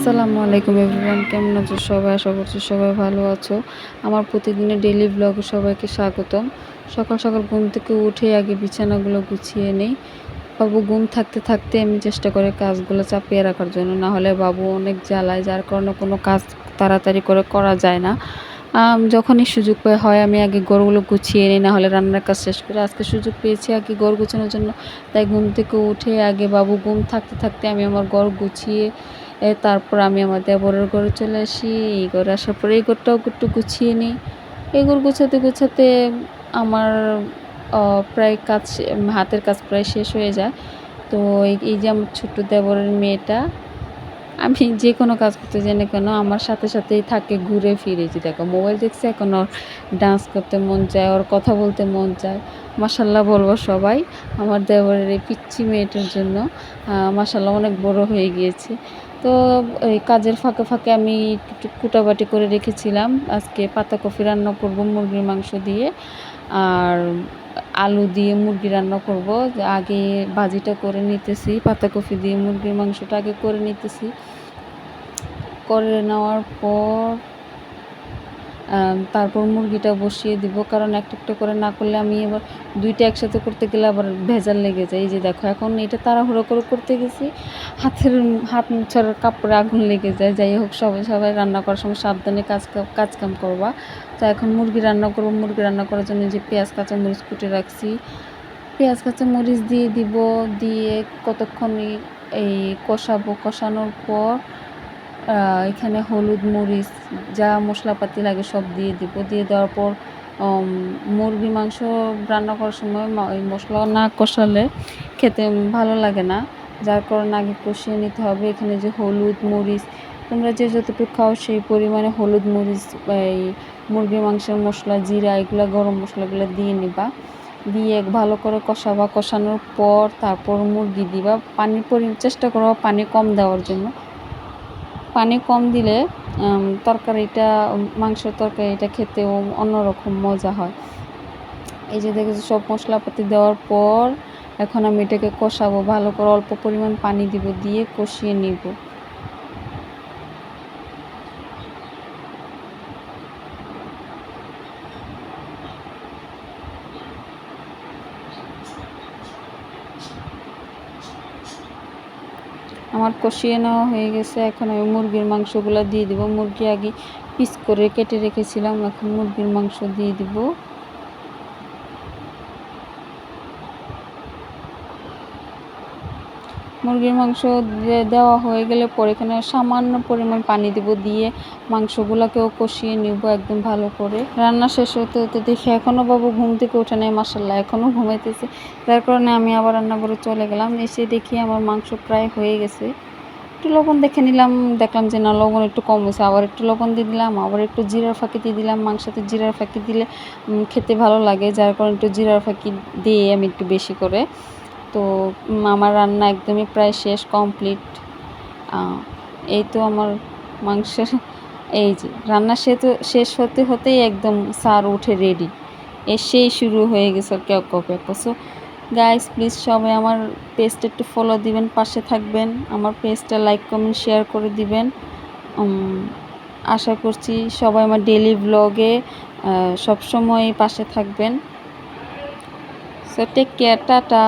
আসসালামু আলাইকুম এভরিওয়ান, কেমন আছো সবাই? আশা করছি সবাই ভালো আছো। আমার প্রতিদিনের ডেলি ব্লগে সবাইকে স্বাগতম। সকাল সকাল ঘুম থেকে উঠে আগে বিছানাগুলো গুছিয়ে নেই। বাবু ঘুম থাকতে থাকতে আমি চেষ্টা করি কাজগুলো চাপিয়ে রাখার জন্য। না হলে বাবু অনেক জ্বালায়, যার কারণে কোনো কাজ তাড়াতাড়ি করে করা যায় না। যখনই সুযোগ হয় আমি আগে গরুগুলো গুছিয়ে নিই, না হলে রান্নার কাজ শেষ করে আজকে সুযোগ পেয়েছি আগে গড় গুছানোর জন্য। তাই ঘুম থেকে উঠে আগে বাবু ঘুম থাকতে থাকতে আমি আমার গড় গুছিয়ে তারপর আমি আমার দেবরের ঘরে চলে আসি, এই ঘরে আসার পরে এই ঘরটাও একটু গুছিয়ে নিই। এই ঘর গুছাতে গুছাতে আমার প্রায় কাজ হাতের কাজ প্রায় শেষ হয়ে যায়। তো এই যে আমার ছোট্ট দেবরের মেয়েটা, আমি যে কোনো কাজ করতে যাই না কেন, আমার সাথে সাথেই থাকে ঘুরে ফিরে। যে দেখো, মোবাইল দেখছে, এখন ওর ডান্স করতে মন চায়, ওর কথা বলতে মন চায়। মাসাল্লাহ বলব সবাই, আমার দেবরের এই পিচ্ছি মেয়েটার জন্য মাসাল্লাহ অনেক বড় হয়ে গিয়েছে। তো এই কাজের ফাঁকে ফাঁকে আমি একটু কুটাবাটি করে রেখেছিলাম। আজকে পাতাকপি রান্না করব মুরগির মাংস দিয়ে আর আলু দিয়ে মুরগি রান্না করব। আগে ভাজিটা করে নিতেছি, পাতাকপি দিয়ে মুরগির মাংসটা আগে করে নিতেছি। করে নেওয়ার পর তারপর মুরগিটা বসিয়ে দিব। কারণ একটা একটা করে না করলে আমি এবার দুইটা একসাথে করতে গেলে আবার ভেজাল লেগে যায়। এই যে দেখো, এখন এটা তাড়াহুড়ো করে করতে গেছি। হাতের হাত মুছার কাপড়ে আগুন লেগে যায়। যাই হোক, সবাই সবাই রান্না করার সময় সাবধানে কাজ কাজ কাম করবা। তো এখন মুরগি রান্না করব। মুরগি রান্না করার জন্য যে পেঁয়াজ কাঁচা মরিচ কুটে রাখছি। পেঁয়াজ কাঁচা মরিচ দিয়ে দিব। দিয়ে কতক্ষণ এই- কষাবো। কষানোর পর এখানে হলুদ মরিচ, যা মশলাপাতি লাগে সব দিয়ে দিব। দিয়ে দেওয়ার পর মুরগি মাংস রান্না করার সময় মশলা না কষালে খেতে ভালো লাগে না। যার কারণে আগে কষিয়ে নিতে হবে। এখানে যে হলুদ মরিচ, তোমরা যে যতটুকু খাও সেই পরিমাণে হলুদ মরিচ, এই মুরগির মাংসের মশলা, জিরা, এগুলো গরম মশলাগুলো দিয়ে নিবা। দিয়ে ভালো করে কষাবা। কষানোর পর তারপর মুরগি দিবা। পানির পরি চেষ্টা করবা পানি কম দেওয়ার জন্য। পানি কম দিলে তরকারিটা, মাংসের তরকারিটা খেতেও অন্যরকম মজা হয়। এই যে দেখেছি, সব মশলাপাতি দেওয়ার পর এখন আমি এটাকে কষাবো, ভালো করে অল্প পরিমাণ পানি দিব, দিয়ে কষিয়ে নিব। আমার কষিয়ে নেওয়া হয়ে গেছে। এখন আমি মুরগির মাংসগুলো দিয়ে দিব। মুরগি আগে পিস করে কেটে রেখেছিলাম। এখন মুরগির মাংস দিয়ে দিব। মুরগির মাংস দেওয়া হয়ে গেলে পরে এখানে সামান্য পরিমাণ পানি দিব দিয়ে মাংসগুলোকেও কষিয়ে নিব একদম ভালো করে। রান্না শেষ হতে হতে দেখি এখনও বাবু ঘুম থেকে ওঠে নাই মাসাল্লাহ এখনও ঘুমাইতেছে। যার কারণে আমি আবার রান্নাঘরে চলে গেলাম, এসে দেখি আমার মাংস প্রায় হয়ে গেছে। একটু লবণ দেখে নিলাম, দেখলাম যে না, লবণ একটু কম হয়েছে। আবার একটু লবণ দিয়ে দিলাম, আবার একটু জিরার ফাঁকি দিয়ে দিলাম। মাংসতে জিরার ফাঁকি দিলে খেতে ভালো লাগে, যার কারণে একটু জিরার ফাঁকি দিয়ে আমি একটু বেশি করে তো আমার রান্না একদমই প্রায় শেষ কমপ্লিট এই তো আমার মাংসের, এই যে, রান্না সে তো শেষ হতে হতেই একদম সার উঠে রেডি এসেই শুরু হয়ে গেছে কেউ কেউ সো গাইস প্লিজ সবাই আমার পেজটা একটু ফলো দিবেন, পাশে থাকবেন। আমার পেজটা লাইক কমেন্ট শেয়ার করে দিবেন। আশা করছি সবাই আমার ডেলি ব্লগে সবসময় পাশে থাকবেন। So take care tata.